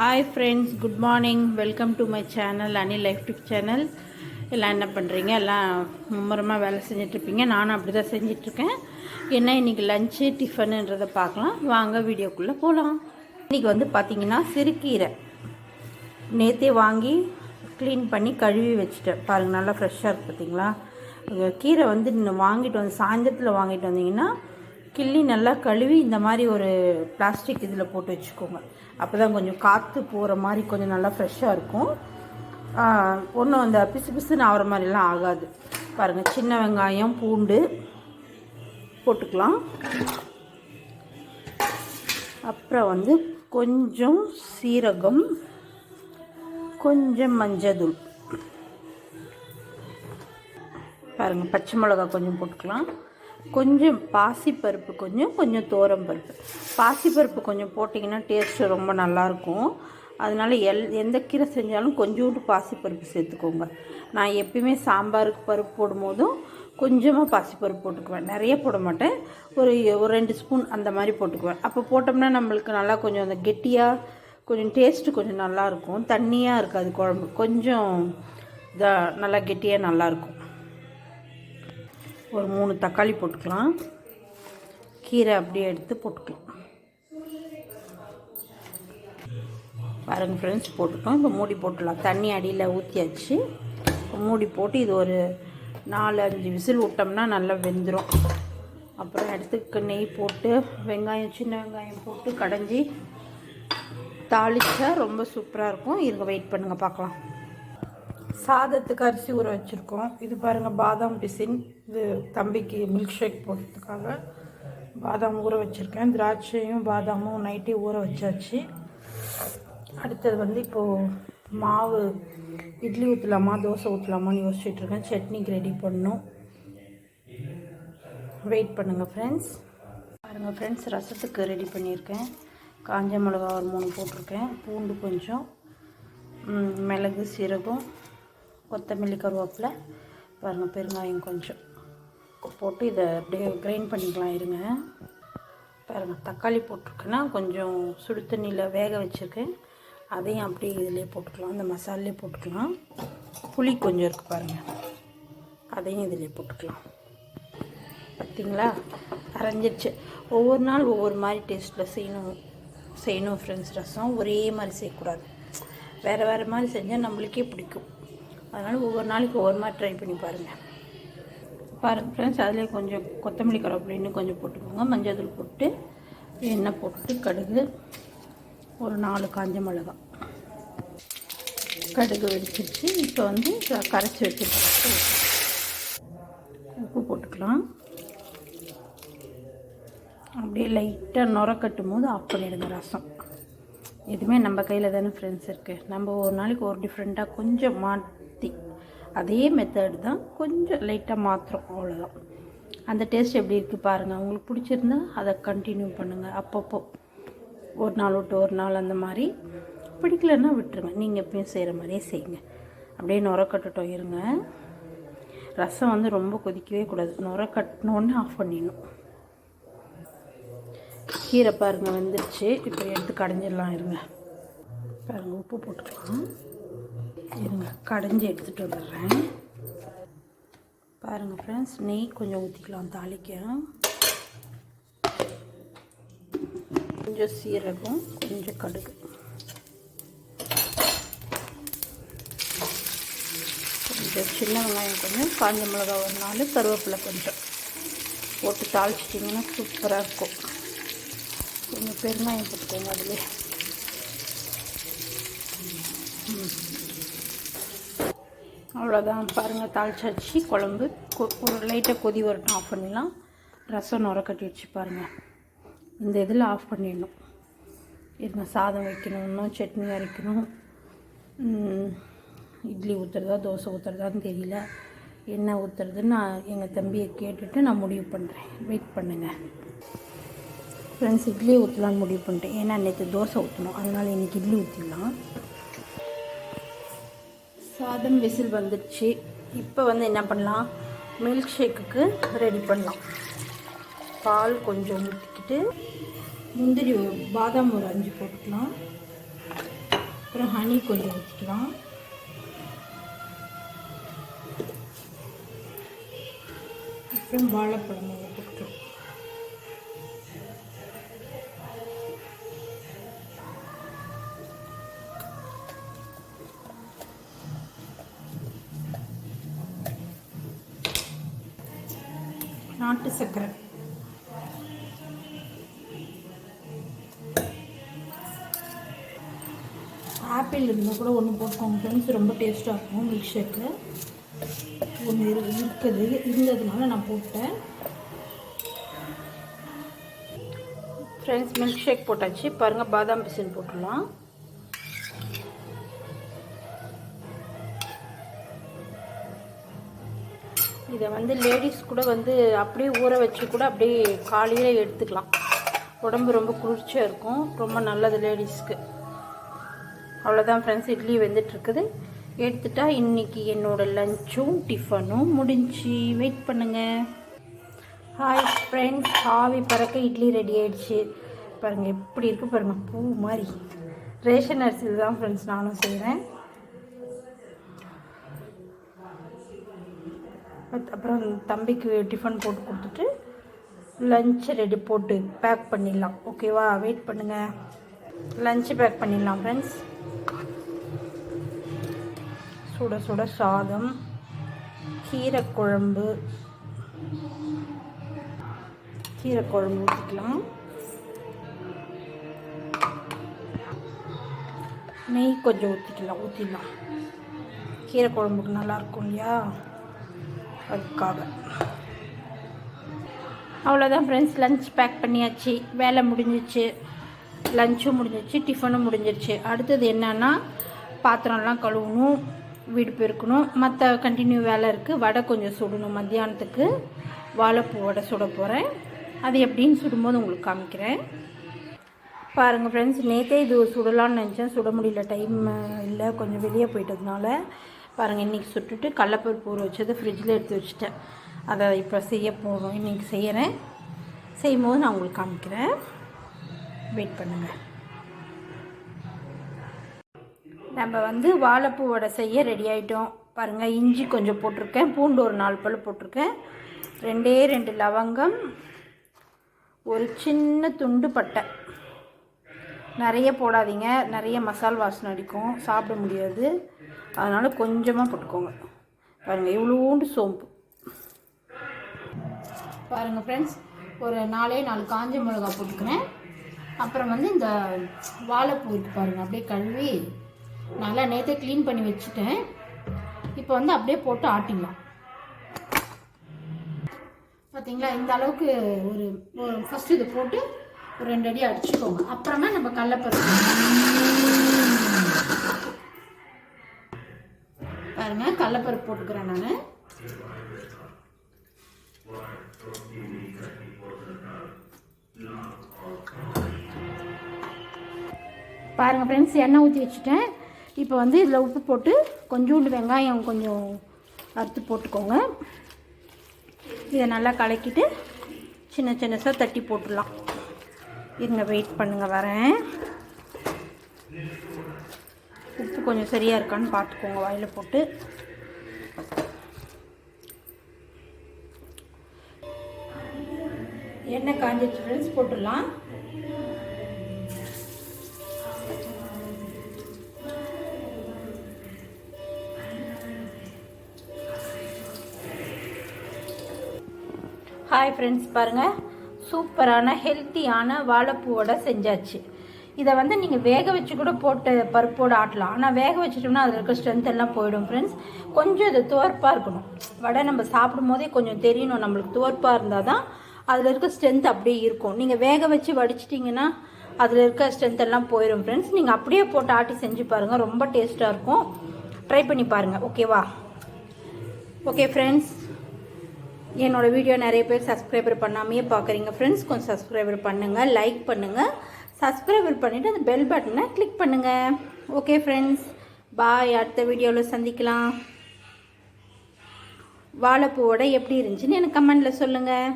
Hi friends good morning welcome to my channel Anil life tip channel எல்லாம் என்ன பண்ணுறீங்க எல்லாம் மும்முரமாக வேலை செஞ்சிட்ருப்பீங்க. நானும் அப்படி தான் செஞ்சிட்ருக்கேன். என்ன இன்றைக்கி லஞ்சு டிஃபனுன்றதை பார்க்கலாம். வாங்க வீடியோக்குள்ளே போகலாம் இன்றைக்கி வந்து பார்த்திங்கன்னா சிறுக்கீரை நேற்றே வாங்கி க்ளீன் பண்ணி கழுவி வச்சுட்டேன். பாருங்கள் நல்லா ஃப்ரெஷ்ஷாக இருக்குது பார்த்தீங்களா கீரை வந்து இன்னும் வாங்கிட்டு வந்து சாயந்தரத்தில் வாங்கிட்டு வந்தீங்கன்னா கிள்ளி நல்லா கழுவி இந்த மாதிரி ஒரு பிளாஸ்டிக் இதில் போட்டு வச்சுக்கோங்க. அப்போ தான் கொஞ்சம் காற்று போகிற மாதிரி கொஞ்சம் நல்லா ஃப்ரெஷ்ஷாக இருக்கும். ஒன்றும் அந்த பிசு பிசுன்னு ஆகிற மாதிரிலாம் ஆகாது. பாருங்கள் சின்ன வெங்காயம் பூண்டு போட்டுக்கலாம். அப்புறம் வந்து கொஞ்சம் சீரகம் கொஞ்சம் மஞ்சள் பாருங்கள் பச்சை மிளகா கொஞ்சம் போட்டுக்கலாம். கொஞ்சம் பாசிப்பருப்பு கொஞ்சம் கொஞ்சம் தோரம் பருப்பு பாசிப்பருப்பு கொஞ்சம் போட்டிங்கன்னா டேஸ்ட்டு ரொம்ப நல்லாயிருக்கும். அதனால் எல் எந்த கீரை செஞ்சாலும் கொஞ்சோண்டு பாசிப்பருப்பு சேர்த்துக்கோங்க. நான் எப்பயுமே சாம்பாருக்கு பருப்பு போடும்போதும் கொஞ்சமாக பாசிப்பருப்பு போட்டுக்குவேன். நிறைய போட மாட்டேன். ஒரு ஒரு ரெண்டு ஸ்பூன் அந்த மாதிரி போட்டுக்குவேன். அப்போ போட்டோம்னா நம்மளுக்கு நல்லா கொஞ்சம் அந்த கெட்டியாக கொஞ்சம் டேஸ்ட்டு கொஞ்சம் நல்லாயிருக்கும். தண்ணியாக இருக்காது குழம்பு. கொஞ்சம் இதாக நல்லா கெட்டியாக நல்லாயிருக்கும். ஒரு மூணு தக்காளி போட்டுக்கலாம். கீரை அப்படியே எடுத்து போட்டுக்கலாம். பாருங்கள் ஃப்ரெண்ட்ஸ் போட்டுட்டோம். இப்போ மூடி போட்டுடலாம். தண்ணி அடியில் ஊற்றியாச்சு இப்போ மூடி போட்டு இது ஒரு நாலு அஞ்சு விசில் விட்டோம்னா நல்லா வெந்துடும் அப்புறம் எடுத்து நெய் போட்டு வெங்காயம் சின்ன வெங்காயம் போட்டு கடைஞ்சி தாளிச்சா ரொம்ப சூப்பராக இருக்கும். இருங்க வெயிட் பண்ணுங்கள் பார்க்கலாம். சாதத்துக்கு அரிசி ஊற வச்சுருக்கோம். இது பாருங்கள் பாதாம் பிசின். இது தம்பிக்கு மில்க் ஷேக் போடுறதுக்காக பாதாம் ஊற வச்சுருக்கேன். திராட்சையும் பாதாமும் நைட்டே ஊற வச்சாச்சு. அடுத்தது வந்து இப்போது மாவு இட்லி ஊற்றலாமா தோசை ஊற்றலாமான்னு யோசிச்சுட்ருக்கேன் சட்னிக்கு ரெடி பண்ணும் வெயிட் பண்ணுங்கள் ஃப்ரெண்ட்ஸ் பாருங்கள் ஃப்ரெண்ட்ஸ் ரசத்துக்கு ரெடி பண்ணியிருக்கேன். காஞ்ச மிளகா ஒரு மூணு போட்டிருக்கேன். பூண்டு கொஞ்சம் மிளகு சீரகம் கொத்தமல்லி கருவேப்பிலை. பாருங்கள் பெருங்காயம் கொஞ்சம். போட்டு இதை அப்படியே கிரைண்ட் பண்ணிக்கலாம் இருங்க. பாருங்கள் தக்காளி போட்டிருக்கேன்னா கொஞ்சம் சுடு தண்ணியில் வேக வச்சுருக்கேன். அதையும் அப்படியே இதிலே போட்டுக்கலாம். இந்த மசாலே போட்டுக்கலாம். புளி கொஞ்சம் இருக்குது பாருங்கள் அதையும் இதிலே போட்டுக்கலாம். பார்த்திங்களா அரைஞ்சிருச்சு. ஒவ்வொரு நாள் ஒவ்வொரு மாதிரி டேஸ்ட்டில் செய்யணும். செய்யணும் ஃப்ரெண்ட்ஸ் ரசம் ஒரே மாதிரி செய்யக்கூடாது. வேறு வேறு மாதிரி செஞ்சால் நம்மளுக்கே பிடிக்கும். அதனால் ஒவ்வொரு நாளைக்கு ஒவ்வொரு மாதிரி ட்ரை பண்ணி பாருங்கள் பாருங்கள் ஃப்ரெண்ட்ஸ் அதிலே கொஞ்சம் கொத்தமல்லி கருவேப்பிலை இன்னும் கொஞ்சம் போட்டுக்கோங்க. மஞ்சள் தூள் போட்டு எண்ணெய் போட்டு கடுகு ஒரு நாலு காஞ்ச மிளகா. கடுகு வெடிச்சிருச்சு. இப்போ வந்து கரைச்சி வச்சுருக்கோம். உப்பு போட்டுக்கலாம். அப்படியே லைட்டாக நுர கட்டும் போது ஆஃப் பண்ணிடுங்க ரசம். எதுவுமே நம்ம கையில் தானே ஃப்ரெண்ட்ஸ் இருக்குது நம்ம ஒரு நாளைக்கு ஒரு டிஃப்ரெண்ட்டாக கொஞ்சம் மாற்றி அதே மெத்தடு தான் கொஞ்சம் லைட்டாக மாற்றுறோம் அவ்வளோதான் அந்த டேஸ்ட் எப்படி இருக்குது பாருங்கள் உங்களுக்கு பிடிச்சிருந்தா அதை கண்டினியூ பண்ணுங்கள் அப்பப்போ. ஒரு நாள் விட்டு ஒரு நாள் அந்த மாதிரி. பிடிக்கலன்னா விட்டுருங்க. நீங்கள் எப்பயும் செய்கிற மாதிரியே செய்யுங்க. அப்படியே நுரக்கட்டுட்டோம் இருங்க. ரசம் வந்து ரொம்ப கொதிக்கவே கூடாது. நுர கட்டினோடனே ஆஃப் பண்ணிடணும். கீரை பாருங்கள் வெந்துருச்சு. இப்போ எடுத்து கடைஞ்சிடலாம் இருங்க. பாருங்கள் உப்பு போட்டுக்கலாம். இருங்க. கடைஞ்சி எடுத்துகிட்டு வந்துடுறேன். பாருங்கள் ஃப்ரெண்ட்ஸ் நெய் கொஞ்சம் ஊற்றிக்கலாம் தாளிக்க. கொஞ்சம் சீரகம் கொஞ்சம் கடுகு. கொஞ்சம் சின்ன வெங்காயம் கொஞ்சம் காஞ்ச மிளகா ஒரு நாலு கருவேப்பிலை கொஞ்சம். போட்டு தாளிச்சிட்டிங்கன்னா சூப்பராக இருக்கும். கொஞ்சம் பெருங்காயம் போட்டுக்கோங்க அதிலே அவ்வளோதான் பாருங்கள் தாளிச்சாச்சு குழம்பு கொ- ஒரு லைட்டாக கொதி வரட்டும். ஆஃப் பண்ணிடலாம். ரசம் நுர கட்டி வச்சு பாருங்கள் இந்த இதில் ஆஃப் பண்ணிடணும். இருங்க சாதம் வைக்கணும் இன்னும் சட்னி அரைக்கணும். இட்லி ஊற்றுறதா தோசை ஊற்றுறதான்னு தெரியல. என்ன ஊற்றுறதுன்னு நான் எங்கள் தம்பியை கேட்டுட்டு நான் முடிவு பண்ணுறேன் வெயிட் பண்ணுங்கள் ஃப்ரெண்ட்ஸ் இட்லி ஊற்றலான்னு முடிவு பண்ணிட்டேன். ஏன்னா நேற்று தோசை ஊற்றணும் அதனால் இன்றைக்கி இட்லி ஊற்றிடலாம் சாதம் விசில் வந்துடுச்சு. இப்போ வந்து என்ன பண்ணலாம்? மில்க் ஷேக்குக்கு ரெடி பண்ணலாம். பால் கொஞ்சம் ஊற்றிக்கிட்டு முந்திரி ஒரு- பாதாம் ஒரு அஞ்சு போட்டுக்கலாம். அப்புறம் ஹனி கொஞ்சம் ஊற்றிக்கலாம் அப்புறம் வாழைப்பழம் நாட்டு சர்க்கரை ஆப்பிள் இருந்தால் கூட ஒன்று போட்டுக்கோங்க ஃப்ரெண்ட்ஸ் ரொம்ப டேஸ்ட்டாக இருக்கும் மில்க் ஷேக்கில் ஒன்று இருக்குது. இருந்ததுனால நான் போட்டேன். ஃப்ரெண்ட்ஸ் மில்க் ஷேக் போட்டாச்சு. பாருங்கள் பாதாம் பிசின் போட்டுடலாம். இதை வந்து லேடிஸ் கூட வந்து அப்படியே ஊற வச்சு கூட அப்படியே காலையில் எடுத்துக்கலாம். உடம்பு ரொம்ப குளிர்ச்சியாக இருக்கும். ரொம்ப நல்லது லேடிஸ்க்கு அவ்வளோதான் ஃப்ரெண்ட்ஸ் இட்லி வெந்துட்டுருக்குது. எடுத்துட்டா இன்றைக்கி என்னோடய லஞ்சும் டிஃபனும் முடிஞ்சு. வெயிட் பண்ணுங்கள் ஹாய் ஃப்ரெண்ட்ஸ் ஆவி பறக்க இட்லி ரெடி ஆகிடுச்சு பாருங்கள் எப்படி இருக்குது பாருங்கள் பூ மாதிரி. ரேஷன் அரிசியில் தான் ஃப்ரெண்ட்ஸ் நானும் செய்கிறேன் அப்புறம் தம்பிக்கு டிஃபன் போட்டு கொடுத்துட்டு லஞ்ச் ரெடி போட்டு பேக் பண்ணிடலாம். ஓகேவா வெயிட் பண்ணுங்கள் லஞ்சு பேக் பண்ணிடலாம் ஃப்ரெண்ட்ஸ் சுட சுட சாதம் கீரை குழம்பு. கீரை குழம்பு ஊற்றிக்கலாம் நெய் கொஞ்சம் ஊற்றிக்கலாம் ஊற்றிடலாம் கீரை குழம்புக்கு நல்லாயிருக்கும் இல்லையா? அதுக்காக. அவ்வளோதான் ஃப்ரெண்ட்ஸ் லஞ்ச் பேக் பண்ணியாச்சு. வேலை முடிஞ்சிச்சு. லஞ்சும் முடிஞ்சிச்சு டிஃபனும் முடிஞ்சிருச்சு. அடுத்தது என்னென்னா பாத்திரம்லாம் கழுவணும் வீடு பெருக்கணும். மற்ற கண்டினியூ வேலை இருக்குது வடை கொஞ்சம் சுடணும். மத்தியானத்துக்கு வாழைப்பூ வடை சுட போகிறேன் அது எப்படின்னு சுடும்போது உங்களுக்கு காமிக்கிறேன். பாருங்கள் ஃப்ரெண்ட்ஸ் நேற்றே இது சுடலான்னு நினச்சேன். சுட முடியல டைம் இல்லை. கொஞ்சம் வெளியே போயிட்டதுனால பாருங்கள் இன்றைக்கி சுட்டுட்டு கடலப்பருப்பு ஊற வச்சது ஃப்ரிட்ஜில் எடுத்து வச்சுட்டேன். அதை இப்போ செய்ய போகிறோம் இன்றைக்கி செய்கிறேன் செய்யும் போது நான் உங்களுக்கு காமிக்கிறேன். வெயிட் பண்ணுங்கள் நம்ம வந்து வாழைப்பூ வடை செய்ய ரெடி ஆகிட்டோம் பாருங்கள் இஞ்சி கொஞ்சம் போட்டிருக்கேன். பூண்டு ஒரு நாலு பல் போட்டிருக்கேன். ரெண்டே ரெண்டு லவங்கம் ஒரு சின்ன துண்டு பட்டை. நிறைய போடாதீங்க. நிறைய மசால் வாசனை அடிக்கும். சாப்பிட முடியாது. அதனால் கொஞ்சமாக போட்டுக்கோங்க. பாருங்கள் இவ்வளோண்டு சோம்பு. பாருங்கள் ஃப்ரெண்ட்ஸ் ஒரு நாலே நாலு காஞ்ச மிளகா போட்டுக்கிறேன். அப்புறம் வந்து இந்த வாழைப்பூ இருக்குது பாருங்கள் அப்படியே கழுவி நல்லா நேற்றே க்ளீன் பண்ணி வச்சுட்டேன். இப்போ வந்து அப்படியே போட்டு ஆட்டிடலாம். பார்த்தீங்களா இந்த அளவுக்கு ஒரு ஒரு ஃபஸ்ட்டு இதை போட்டு ஒரு ரெண்டு அடி அடிச்சுக்கோங்க. அப்புறமா நம்ம கடலப்பருப்பு. பாருங்க. கடலப்பருப்பு போட்டுக்கிறேன் நான். பாருங்கள் ஃப்ரெண்ட்ஸ் எண்ணெய் ஊற்றி வச்சுட்டேன். இப்போ வந்து இதில் உப்பு போட்டு கொஞ்சோண்டு வெங்காயம் கொஞ்சம் அறுத்து போட்டுக்கோங்க. இதை நல்லா கலக்கிட்டு சின்ன சின்னசாக தட்டி போட்டுடலாம். இருங்க வெயிட் பண்ணுங்கள் வரேன். உப்பு கொஞ்சம் சரியாக இருக்கான்னு பார்த்துக்கோங்க வாயில் போட்டு. எண்ணெய் காஞ்சிச்சு ஃப்ரெண்ட்ஸ் போட்டுடலாம். ஹாய் ஃப்ரெண்ட்ஸ் பாருங்கள் சூப்பரான ஹெல்த்தியான வாழைப்பூ வடை செஞ்சாச்சு. இதை வந்து நீங்கள் வேக வச்சு கூட போட்டு பருப்போடு ஆட்டலாம். ஆனால் வேக வச்சுட்டோம்னா அதில் இருக்க ஸ்ட்ரென்த் எல்லாம் போயிடும் ஃப்ரெண்ட்ஸ் கொஞ்சம் இது துவர்ப்பாக இருக்கணும். வடை நம்ம சாப்பிடும் போதே கொஞ்சம் தெரியணும். நம்மளுக்கு துவர்ப்பாக இருந்தால் தான் அதில் இருக்க ஸ்ட்ரென்த் அப்படியே இருக்கும். நீங்கள் வேக வச்சு வடிச்சிட்டிங்கன்னா அதில் இருக்க ஸ்ட்ரென்த் எல்லாம் போயிடும் ஃப்ரெண்ட்ஸ் நீங்கள் அப்படியே போட்டு ஆட்டி செஞ்சு பாருங்கள் ரொம்ப டேஸ்ட்டாக இருக்கும். ட்ரை பண்ணி பாருங்கள் ஓகேவா ஓகே ஃப்ரெண்ட்ஸ் என்னோடய வீடியோ நிறைய பேர் சப்ஸ்கிரைபர் பண்ணாமையே பார்க்குறீங்க ஃப்ரெண்ட்ஸ் கொஞ்சம் சப்ஸ்கிரைபர் பண்ணுங்கள் லைக் பண்ணுங்கள் சப்ஸ்கிரைபர் பண்ணிவிட்டு அந்த பெல் பட்டனை கிளிக் பண்ணுங்கள் ஓகே ஃப்ரெண்ட்ஸ் பாய் அடுத்த வீடியோவில் சந்திக்கலாம். வாழைப்பூவோட எப்படி இருந்துச்சுன்னு எனக்கு கமெண்டில் சொல்லுங்கள்